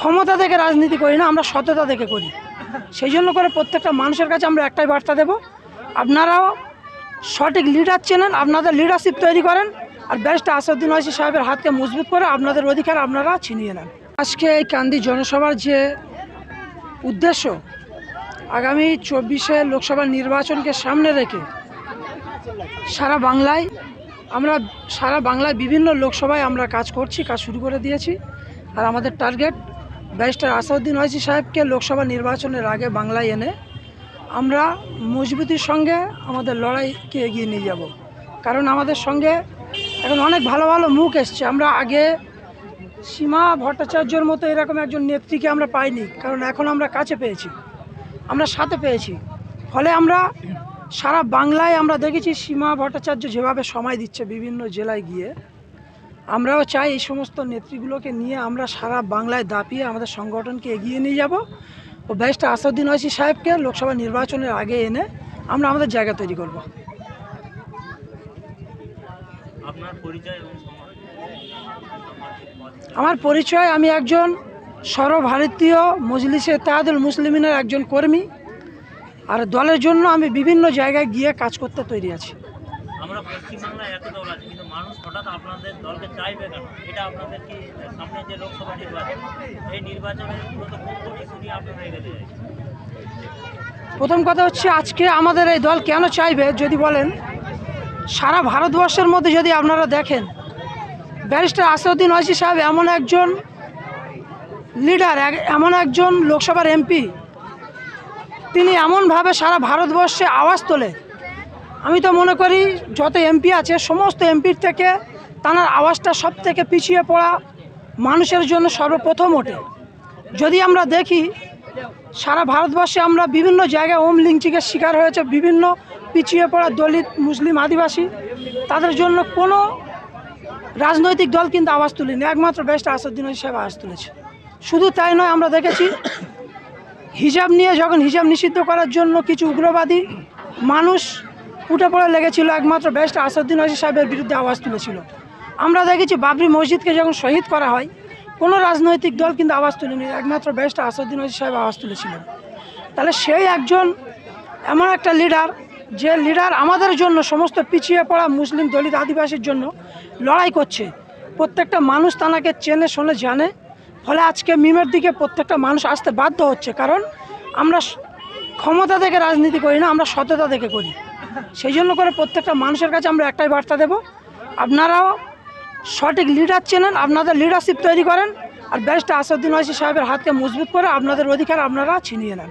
ক্ষমতা থেকে রাজনীতি করি না, আমরা সততা থেকে করি। সেই জন্য করে প্রত্যেকটা মানুষের কাছে আমরা একটাই বার্তা দেব, আপনারাও সঠিক লিডার চেনেন, আপনাদের লিডারশিপ তৈরি করেন, আর ব্যারিস্টার আসাদুদ্দিন ওয়াইসি সাহেবের হাতকে মজবুত করে আপনাদের অধিকার আপনারা ছিনিয়ে নেন। আজকে এই কান্দি জনসভার যে উদ্দেশ্য, আগামী চব্বিশে লোকসভা নির্বাচনকে সামনে রেখে সারা বাংলায়, আমরা সারা বাংলায় বিভিন্ন লোকসভায় আমরা কাজ করছি, কাজ শুরু করে দিয়েছি, আর আমাদের টার্গেট ব্যারিস্টার আসাউদ্দিন ওয়াইসি সাহেবকে লোকসভা নির্বাচনের আগে বাংলায় এনে আমরা মজবুতির সঙ্গে আমাদের লড়াইকে এগিয়ে নিয়ে যাব। কারণ আমাদের সঙ্গে এখন অনেক ভালো ভালো মুখ এসছে। আমরা আগে সীমা ভট্টাচার্যর মতো এরকম একজন নেত্রীকে আমরা পাইনি, কারণ এখন আমরা কাছে পেয়েছি, আমরা সাথে পেয়েছি। ফলে আমরা সারা বাংলায় আমরা দেখেছি সীমা ভট্টাচার্য যেভাবে সময় দিচ্ছে বিভিন্ন জেলায় গিয়ে আমরাও চাই এই সমস্ত নেত্রীগুলোকে নিয়ে আমরা সারা বাংলায় দাপিয়ে আমাদের সংগঠনকে এগিয়ে নিয়ে যাব। ও ব্যারিস্টার আসাদুদ্দিন ওয়াইসি সাহেবকে লোকসভা নির্বাচনের আগে এনে আমরা আমাদের জায়গা তৈরি করব। আমার পরিচয় আমি একজন সর্বভারতীয় মজলিসে তাহাদুল মুসলিমিনের একজন কর্মী। আর দলের জন্য আমি বিভিন্ন জায়গায় গিয়ে কাজ করতে তৈরি আছি। আমরা পশ্চিমবাংলায় এত দল আছে, কিন্তু মানুষ হঠাৎ আপনাদের দলকে চাইবে কেন? এটা আপনাদের কি, সামনে যে লোকসভা নির্বাচন, এই নির্বাচনের মূলত কোন কোন ইস্যু নিয়ে আপনারা এগিয়ে প্রথম কথা হচ্ছে আজকে আমাদের এই দল কেন চাইবে, যদি বলেন, সারা ভারতবর্ষের মধ্যে যদি আপনারা দেখেন, ব্যারিস্টার আসাদুদ্দিন ওয়াইসি সাহেব এমন একজন লিডার এমন একজন লোকসভার এমপি, তিনি এমনভাবে সারা ভারতবর্ষে আওয়াজ তোলে আমি তো মনে করি যত এমপি আছে, সমস্ত এমপির থেকে তার আওয়াজটা সব থেকে পিছিয়ে পড়া মানুষের জন্য সর্বপ্রথম ওঠে। যদি আমরা দেখি, সারা ভারতবর্ষে আমরা বিভিন্ন জায়গায় ওম লিঞ্চিংয়ের শিকার হয়েছে, বিভিন্ন পিছিয়ে পড়া দলিত মুসলিম আদিবাসী। তাদের জন্য কোনো রাজনৈতিক দল কিন্তু আওয়াজ তুলেনি, একমাত্র বেস্ট আসাদুদ্দিন ওয়াইসি সাহেব আওয়াজ তুলেছে। শুধু তাই নয়, আমরা দেখেছি হিজাব নিয়ে যখন হিজাব নিষিদ্ধ করার জন্য কিছু উগ্রবাদী মানুষ উঠে পড়ে লেগেছিল একমাত্র বেস্ট আসাদুদ্দিন ওয়াইসি সাহেবের বিরুদ্ধে আওয়াজ তুলেছিল। আমরা দেখেছি বাবরি মসজিদকে যখন শহীদ করা হয়, কোনো রাজনৈতিক দল কিন্তু আওয়াজ তুলেনি, একমাত্র বেস্ট আসাদুদ্দিন ওয়াইসি সাহেব আওয়াজ তুলেছিলেন। তাহলে সেই একজন এমন একটা লিডার যে লিডার আমাদের জন্য সমস্ত পিছিয়ে পড়া মুসলিম দলিত আদিবাসীর জন্য লড়াই করছে। প্রত্যেকটা মানুষ তানাকে চেনে, শোনে, জানে। ফলে আজকে মিমের দিকে প্রত্যেকটা মানুষ আসতে বাধ্য হচ্ছে, কারণ আমরা ক্ষমতা থেকে রাজনীতি করি না, আমরা সততা থেকে করি। সেই জন্য করে প্রত্যেকটা মানুষের কাছে আমরা একটাই বার্তা দেব। আপনারাও সঠিক লিডার চেনেন, আপনাদের লিডারশিপ তৈরি করেন, আর ব্যারিস্টার আসাদুদ্দিন ওয়াইসি সাহেবের হাতকে মজবুত করে আপনাদের অধিকার আপনারা ছিনিয়ে নেন।